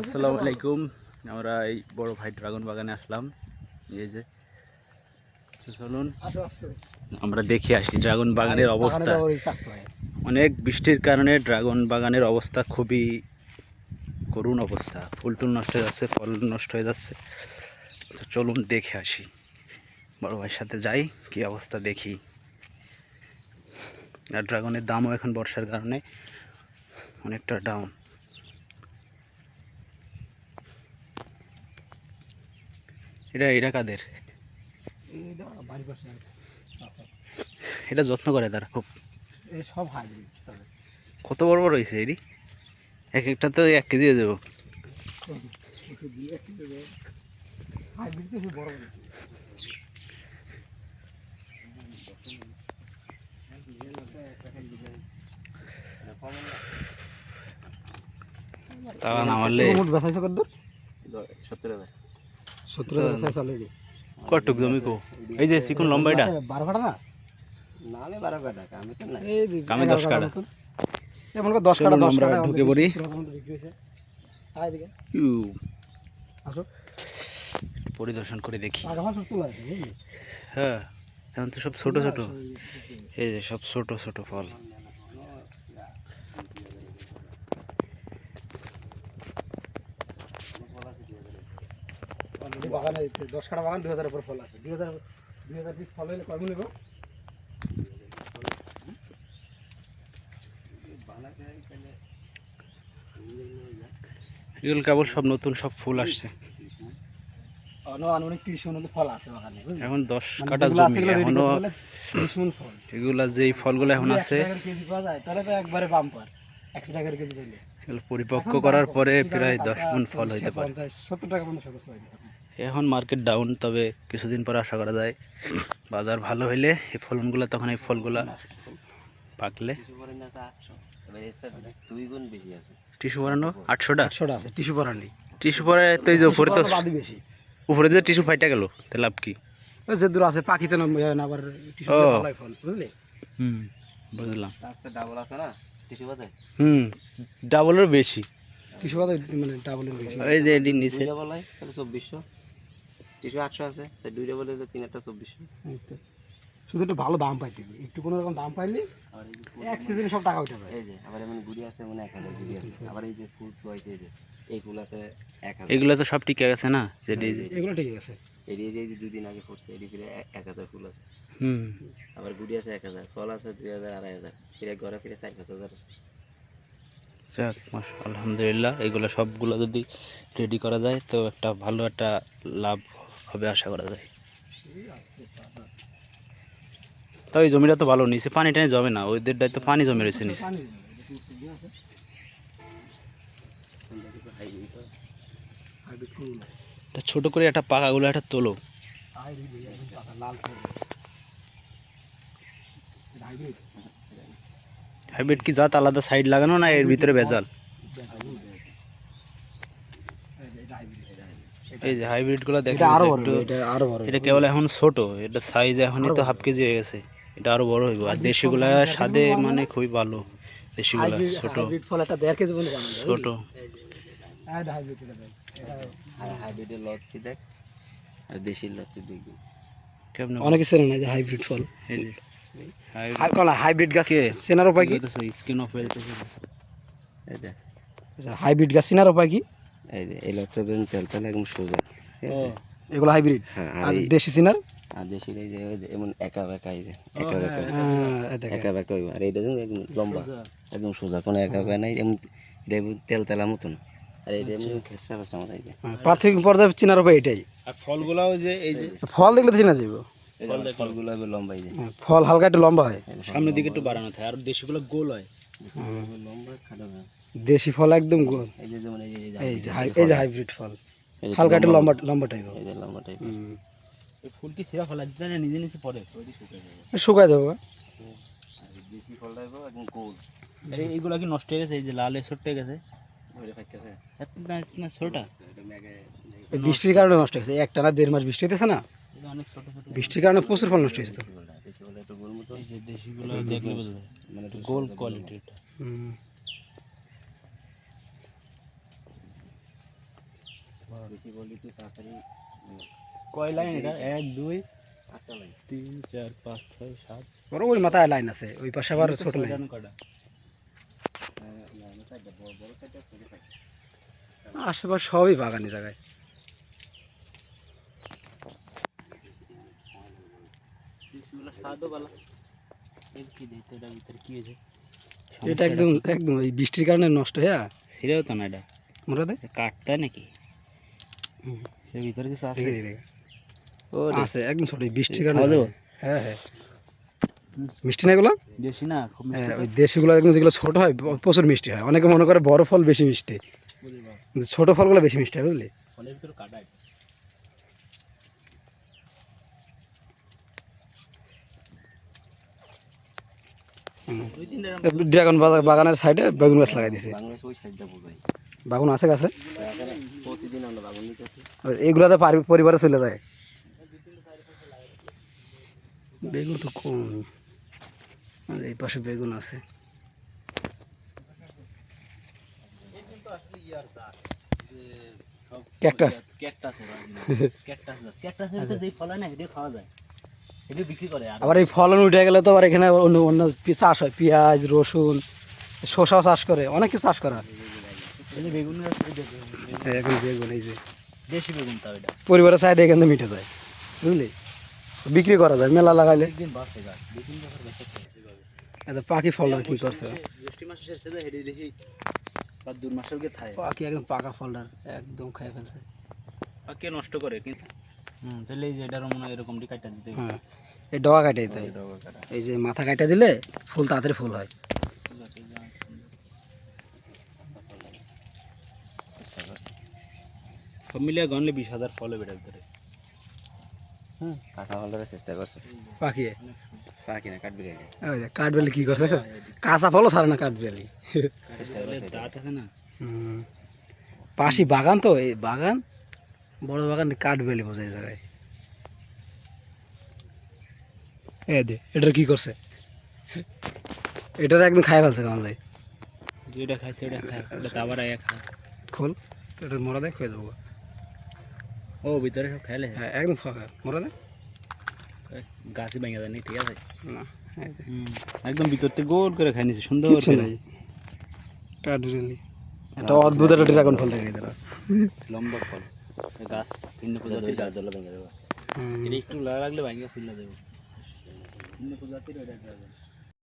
আসসালামু আলাইকুম। আমরা এই বড় ভাই ড্রাগন বাগানে আসলাম। এই যে চলুন। আমরা দেখে আসি ড্রাগন বাগানের অবস্থা। অনেক বৃষ্টির কারণে ড্রাগন বাগানের অবস্থা খুবই করুণ অবস্থা। ফুল টুল নষ্ট হয়ে যাচ্ছে ফল নষ্ট হয়ে যাচ্ছে। তো চলুন দেখে আসি। বড় ভাইয়ের সাথে যাই কি অবস্থা দেখি। আর ড্রাগনের দামও এখন বর্ষার কারণে অনেকটা ডাউন এটা এটা কাদের? এটা যত্ন করে তারা খুব। সব কত বড় বড় হয়েছে এটি? এক একটা তো এক কেজি হয়ে যাব। হাইব্রিড তো খুব বড় বড় তারা নামালে মোট বেচাইছে কত সত্তর হাজার। সত্তর হাজার বেচাইছে অলরেডি কটুক জমি কো? এই যে চিকুন লম্বা এটা বারো কাটা না? বারো কাটা আমি তো না দশ কাটা। এমন দশ কাটা দশ কাটা ঢুকে পড়ি। আসো। পরিদর্শন করে দেখি। হ্যাঁ এখন তো সব ছোট ছোট। এই যে সব ছোট ছোট ফল অলরেডি বাগানে দশ কাটা বাগান দুই হাজারের উপর ফল আছে। দুই হাজার দুই হাজার পিস ফল হলে কয় মন নেব এগুলো কেবল সব নতুন সব ফুল আসছে। মন এখন দশ মানে কাটা জমি এখনও করতে হলে 30 মণ ফল। এগুলা যেই ফলগুলো এখন আছে 100 টাকার কেজি পাওয়া যায় তাহলে তো একবারে বাম্পার। একশো টাকার কেজি পরিপক্ক করার পরে প্রায় দশ মন ফল হইতে পারে। সত্তর টাকা পর্যন্ত এখন মার্কেট ডাউন তবে কিছুদিন পর আশা করা যায় বাজার ভালো হইলে এই ফলনগুলো তখন এই ফলগুলা পাকলে। টিস্যু পরানো আটশোটা? একশোটা আছে টিস্যু পরালি টিস্যু পরে তো এই যে উপরে তো বেশি। উপরে যে টিস্যু ফাইটা গেল তো লাভ কি? যে দূর আছে পাখিতে না আবার টিস্যু ফল বুঝলি? হুম বুঝলাম। ডাবল আছে না? টিসু পাতে হুম ডাবলের বেশি। টিস্যু পাতা মানে ডাবলের বেশি। এই যে এটি নিচে। ডাবল হয় তাহলে চব্বিশশো। টিসু আটশো আছে তাই দুই ডাবল হলে তিন একটা চব্বিশশো। শুধু একটু ভালো দাম পাইতে হবে। একটু কোনো রকম দাম পাইলে যে এক সিজনে সব টাকা উঠে যায়। এই যে আবার এমন গুড়ি আছে মানে এক হাজার গুড়ি আছে। আবার এই যে ফুল সোয়াইছে এই যে এই ফুল আছে এক হাজার। এগুলো তো সব টিকে গেছে না? যে- এগুলো ঠিক আছে এই যে- এই যে দুদিন আগে পড়ছে এটি ফিরে এক- হাজার ফুল আছে। হুম। আবার গুড়ি আছে এক হাজার ফল আছে দুই হাজার আড়াই হাজার। ফিরে ঘরে ফিরে চার পাঁচ হাজার। যাক আলহামদুলিল্লাহ এগুলো সবগুলো যদি রেডি করা যায় তো একটা ভালো একটা লাভ হবে আশা করা যায়। তবে এই জমিটা তো ভালো, নিচে পানি টানি জমে না, ওই ওইদেরটাই তো পানি জমে রয়েছে নিচে। ছোট করে একটা পাকাগুলো একটা তোলো। হাইব্রিড কি জাত আলাদা সাইড লাগানো না এর ভিতরে ভেজাল? এই যে হাইব্রিডগুলো দেখেন এটা আরও এটা বড় এটা আরও বড় এটা কেবল এখন ছোট এটা সাইজ এখনই তো হাফ কেজি হয়ে গেছে এটা আরও বড় হইব আর দেশিগুলা স্বাদে মানে খুবই ভালো দেশিগুলা ছোট হাইব্রিড ফল একটা দেড় কেজি পর্যন্ত বানানো ছোট এটা হাইব্রিড এটা আর হাইব্রিডের লচ্ছি দেখ আর দেশির লচ্ছি দেখবি কেমন অনেকে চেনে না যে হাইব্রিড ফল এই যে হাইব্রিড গাছ চেনার উপায় কি স্কিন অফ এই দেখ আচ্ছা হাইব্রিড গাছ চেনার উপায় কি এই যে এই বেন তেল তেল একদম সোজা ঠিক আছে? এগুলো হাইব্রিড হ্যাঁ আর দেশি চিনার আর দেশির এই যে এমন একা বেকা এই যে একা বেকা। দেখেন। একা বেকা আর এইটা একদম লম্বা একদম সোজা কোনো একা বেকা নাই এমন এটা তেল তেলা মতন। আর এইটা এমনি খেসরা খেসরা মতো এই যে। প্রাথমিক পর্যায়ে চেনার উপায় এটাই আর ফলগুলাও যে এই যে। ফল দেখলে তো চেনা যাবে এই ফলগুলো লম্বা এই যে। হ্যাঁ, ফল হালকা একটু লম্বা হয়। সামনের দিকে একটু বাড়ানো থাকে আর দেশিগুলো গোল হয়। লম্বা খাটো দেশি ফল একদম গোল। এই যে যেমন এই যে হাইব্রিড ফল। হালকা একটু লম্বা লম্বা টাইপ এই যে লম্বা টাইপ এই ফুল কি সিরা ফলা দিতে না নিজে নিজে পড়ে শুকায় দেবো আর দেশি ফলটা হইব একদম গোল এইগুলো কি নষ্ট হয়ে গেছে? এই যে লাল ছোট্ট হয়ে গেছে। ওইটা ফাইতেছে এত না এত না ছোটা এটা ম্যাগে এই বৃষ্টির কারণে নষ্ট হয়েছে। একটা না দেড় মাস বৃষ্টি হইতেছে না? এটা অনেক ছোট ছোট। বৃষ্টির কারণে প্রচুর ফল নষ্ট হয়েছে তো। দেশিগুলো দেখলে বুঝবে মানে গোল কোয়ালিটির বেশি বলি তুই তাড়াতাড়ি কয় লাইন এটা? এক দুই আটটা লাইন। তিন চার পাঁচ ছয় সাত। ওর ওই মাথায় লাইন আছে ওই পাশে আবার ছোট লাইন। কটা বড় বড় আশেপাশে সবই বাগানি জায়গায়। এই এটা ভিতরে কি হয়েছে এটা একদম একদম ওই বৃষ্টির কারণে নষ্ট হয়ে ছিঁড়েও তো না এটা। মোরা দে। কাটতে নাকি? এর ভিতরে কিছু আছে? ও আছে একদম ছোট বৃষ্টি কারণে হ্যাঁ হ্যাঁ। মিষ্টি না এগুলো? দেশি না খুব মিষ্টি হ্যাঁ ওই দেশিগুলো একদম যেগুলো ছোট হয় প্রচুর মিষ্টি হয়। অনেকে মনে করে বড় ফল বেশি মিষ্টি। ছোট ফলগুলো বেশি মিষ্টি হয় বুঝলি? ফলের ভিতরে কাটা এটা। দুই তিনটা এরকম ড্রাগন বাগানের সাইডে বেগুন গাছ লাগাই দিছে। বাগুন আছে গাছে? এইগুলোতে পরিবারে চলে যায়। বেগুন তো কম। আর এই পাশে বেগুন আছে। ক্যাকটাস। ক্যাকটাস ক্যাকটাস ক্যাকটাসের ভিতরে ফল হয় না খাওয়া যায় এটা বিক্রি করে আর আবার এই ফলন উঠে গেলে তো আবার এখানে অন্য অন্য চাষ হয় পেঁয়াজ রসুন শসাও চাষ করে অনেক কিছু চাষ করা এই যে বেগুন গাছ এই যে এই এখন বেগুন এই যে। দেশি বেগুন তাও এটা। পরিবারের চাহিদা এখান মিটে যায় বুঝলি? বিক্রি করা যায় মেলা লাগাইলে। পাখি ফল কি করছে? পাখি একদম পাকা ফলটার একদম খাই ফেলছে। কে নষ্ট করে কিন্তু হুম তাহলে এই যে এটারও মনে হয় এরকম কাটা দিতে হ্যাঁ। এই ডগা কাটে দিতে হয়। এই যে মাথা কাটা দিলে ফুল তাড়াতাড়ি ফুল হয়। সব মিলিয়ে গনলে বিশ হাজার ফল হবে ভিতরে। হুম কাঁচা ফলের চেষ্টা করছে। পাখি? পাখি না কাটবি রেখে ওই যে কাঠবেলি কি করছে? কাঁচা ফলও ছাড়ে না চেষ্টা করছে দাঁত আছে না? হুম। পাশি বাগান তো এই বাগান বড় বাগান কাঠবেলি বোঝায় এই জায়গায়। এ দে এটার কি করছে? এটার একদম খাই ফেলছে কেমন যায় যেটা খাইছে ওটা খায় ওটা তো আবার খায়। খোল এটা মোরা দেয় খেয়ে দেবো। ও ভিতরে সব খাইলে? হ্যাঁ একদম ফাঁকা মোরা দেয় গাছই ভেঙে যায় ঠিক আছে? না একদম ভিতর থেকে গোল করে খাই নিছে সুন্দর কিচ্ছু করে। নাই। কাঠবেলি একটা অদ্ভুত একটা ড্রাগন ফল দেখে এদের লম্বা ফল। গাছ ভিন্ন প্রজাতির গাছ। দলে ভেঙে দেবো। একটু লাগা লাগলে ভাঙিয়ে ফুলে দেবো। ভিন্ন প্রজাতির ওটা একটা গাছ।